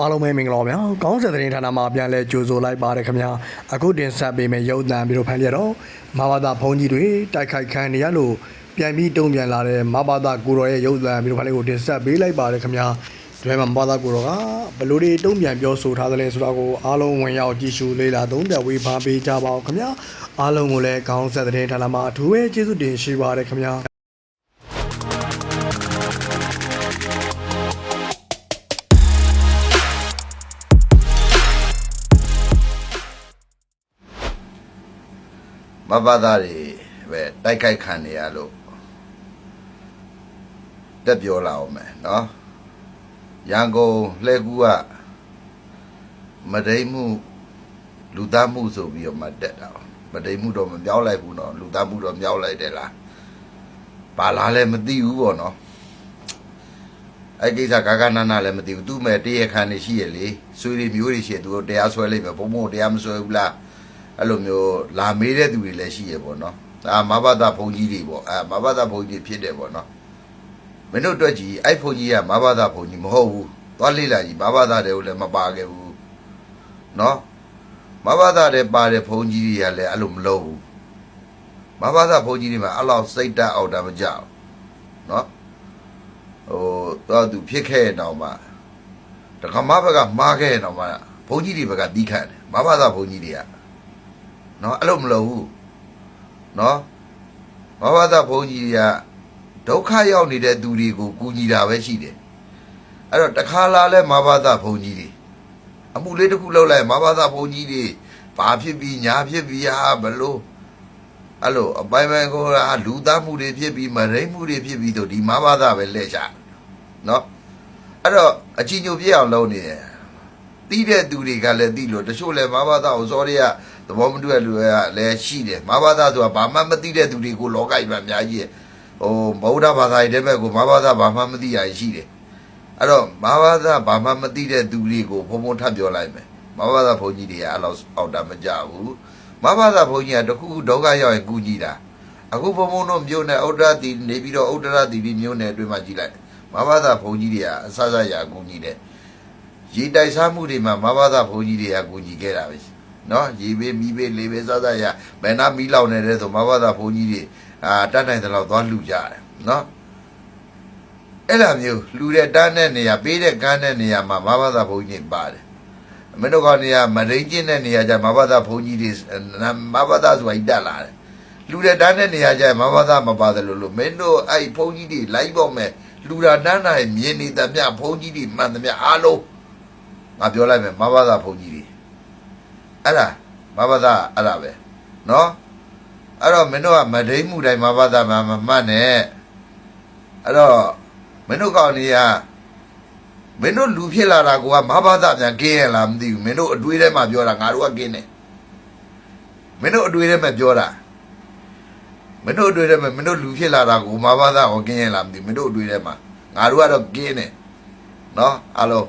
အားလုံးပဲမင်္ဂလာပါဗျာကောင်းစင်သတင်းဌာနမှာပြန်လဲကြိုဆိုလိုက်ပါတယ်ခင်ဗျာအခုတင်ဆက်ပေးမယ့်ရုပ်သံပြီးတော့ဖန်ပြတော့မဘာသာဘုံကြီးတွေတိုက်ခိုက်ခံနေရလို့ပြန်ပြီးတုံ့ပြန်လာတဲ့မဘာသာကိုတော်ရဲ့ရုပ်သံပြီးတော့ဖန်လေးကိုတင်ဆက်ပေးလိုက်ပါတယ်ခင်ဗျာဒီမှာမဘာသာကိုတော်ကဘယ်လိုတွေတုံ့ပြန်ပြောဆိုထားသလဲဆိုတာကိုအားလုံးဝင်ရောက်ကြည့်ရှုလေ့လာသုံးသပ်ဝေဖန်ပေးကြပါဦးခင်ဗျာအားလုံးကိုလည်းကောင်းစင်သတင်းဌာနမှာအထူးပဲကျေးဇူးတင်ရှိပါတယ်ခင်ဗျာ မဘာသားတွေပဲတိုက်ခိုက်ခံနေရလို့တက်ပြောလာအောင်မယ်နော်ရန်ကုန်လှဲကူကမဒိမ့်မှုလူသားမှုဆိုပြီးတော့မှတက်တာမဒိမ့်မှုတော့မပြောင်းလိုက်ဘူးနော်လူသားမှုတော့မြောက်လိုက်တယ်လားဘာလားလဲမသိဘူးပေါ့နော်အဲ့ကိစ္စကာကနာနာလည်းမသိဘူးသူ့မဲ့တရခံနေရှိရလေဆွေတွေမျိုးတွေရှိရသူတို့တရားဆွဲလိုက်ပဲဘုံဘုံတရားမဆွဲဘူးလား အဲ့လိုမျိုးလာမေးတဲ့သူတွေလည်းရှိရပေါ့နော်အာမဘာသာဘုံကြီးတွေပေါ့အာမဘာသာဘုံကြီးဖြစ်တယ်ပေါ့နော်မင်းတို့အတွက်ကြီးအဲ့ဘုံကြီးကမဘာသာဘုံကြီးမဟုတ်ဘူးသွားလေ့လာကြီးမဘာသာတွေကိုလည်းမပါခဲ့ဘူးနော်မဘာသာတွေပါတဲ့ဘုံကြီးတွေကလည်းအဲ့လိုမလုပ်ဘူးမဘာသာဘုံကြီးတွေမှာအဲ့လောက်စိတ်တက်အောင်တာမကြောက်နော်ဟိုတော့သူဖြစ်ခဲ့ရင်တော့မှတက္ကမဘက်ကမှားခဲ့ရင်တော့မှဘုံကြီးတွေဘက်ကတီးခတ်တယ်မဘာသာဘုံကြီးတွေက နော်အဲ့လိုမလုပ်ဘူးနော်မဘာသာဘုန်းကြီးကဒုက္ခရောက်နေတဲ့သူတွေကိုကူညီတာပဲရှိတယ်အဲ့တော့တခါလာလဲမဘာသာဘုန်းကြီးတွေအမှုလေးတစ်ခုလုပ်လိုက်မဘာသာဘုန်းကြီးတွေဘာဖြစ်ပြီးညာဖြစ်ပြီးဟာဘလို့အဲ့လိုအပိုင်ပိုင်ကိုဟာလူသားမှုတွေဖြစ်ပြီးမရိမှုတွေဖြစ်ပြီးတော့ဒီမဘာသာပဲလဲချနော်အဲ့တော့အချင်းညိုပြည့်အောင်လုပ်နေတယ်တီးတဲ့သူတွေကလည်းတီးလို့တချို့လည်းမဘာသာကိုစောတွေက သဘောမတူတဲ့လူတွေကလည်းရှိတယ်မဘာသာဆိုတာဘာမှမသိတဲ့သူတွေကိုလောကကြီးမှာအများကြီးဟိုဗုဒ္ဓဘာသာရဲ့ဘက်ကိုမဘာသာဘာမှမသိရရှိတယ်အဲ့တော့မဘာသာဘာမှမသိတဲ့သူတွေကိုဘုံဘုံထပ်ပြောလိုက်မယ်မဘာသာဘုန်းကြီးတွေကအဲ့လောက်အောက်တာမကြဘူးမဘာသာဘုန်းကြီးကတခုခုဒုက္ခရောက်ရင်ကူညီတာအခုဘုံဘုံတို့မြို့နယ်ဥဒ္ဒရတိနေပြီးတော့ဥဒ္ဒရတိမြို့နယ်အတွင်းမှာကြည်လိုက်မဘာသာဘုန်းကြီးတွေကအဆဆရာကူညီတယ်ရေတိုက်စားမှုတွေမှာမဘာသာဘုန်းကြီးတွေကကူညီခဲ့တာပဲ နော်ရေဘေးမီးဘေးလေဘေးစသရဘယ်နာမီးလောင်နေတဲ့ဆိုမဘာသာဘုန်းကြီးတွေအာတတ်နိုင်တဲ့လောက်သွားလှူကြတယ်နော်အဲ့လိုမျိုးလှူတဲ့တန်းတဲ့နေရာပေးတဲ့ကန်းတဲ့နေရာမှာမဘာသာဘုန်းကြီးတွေပါတယ်မင်းတို့ကနေရာမရင်းကျင်းတဲ့နေရာကျမဘာသာဘုန်းကြီးတွေမဘာသာဆိုတာကြီးတက်လာတယ်လူတဲ့တန်းတဲ့နေရာကျမဘာသာမပါတယ်လို့လို့မင်းတို့အဲ့ဘုန်းကြီးတွေလိုက်ပေါ့မယ်လူတာတန်းတိုင်းမြင်နေသမျှဘုန်းကြီးတွေမှန်သမျှအားလုံးငါပြောလိုက်မယ်မဘာသာဘုန်းကြီးတွေ အဲ့ဒါမဘာသာအဲ့ဒါပဲနော်အဲ့တော့မင်းတို့ကမဒိမ့်မှုတိုင်းမဘာသာမမမှတ်နဲ့အဲ့တော့မင်းတို့ကောင်ကြီးကမင်းတို့လူဖြစ်လာတာကမဘာသာပြန်ကင်းရလားမသိဘူးမင်းတို့အတွေးထဲမှာပြောတာငါတို့ကကင်းတယ်မင်းတို့အတွေးထဲမှာပြောတာမင်းတို့အတွေးထဲမှာမင်းတို့လူဖြစ်လာတာကိုမဘာသာဟောကင်းရလားမသိဘူးမင်းတို့အတွေးထဲမှာငါတို့ကတော့ကင်းတယ်နော်အားလုံး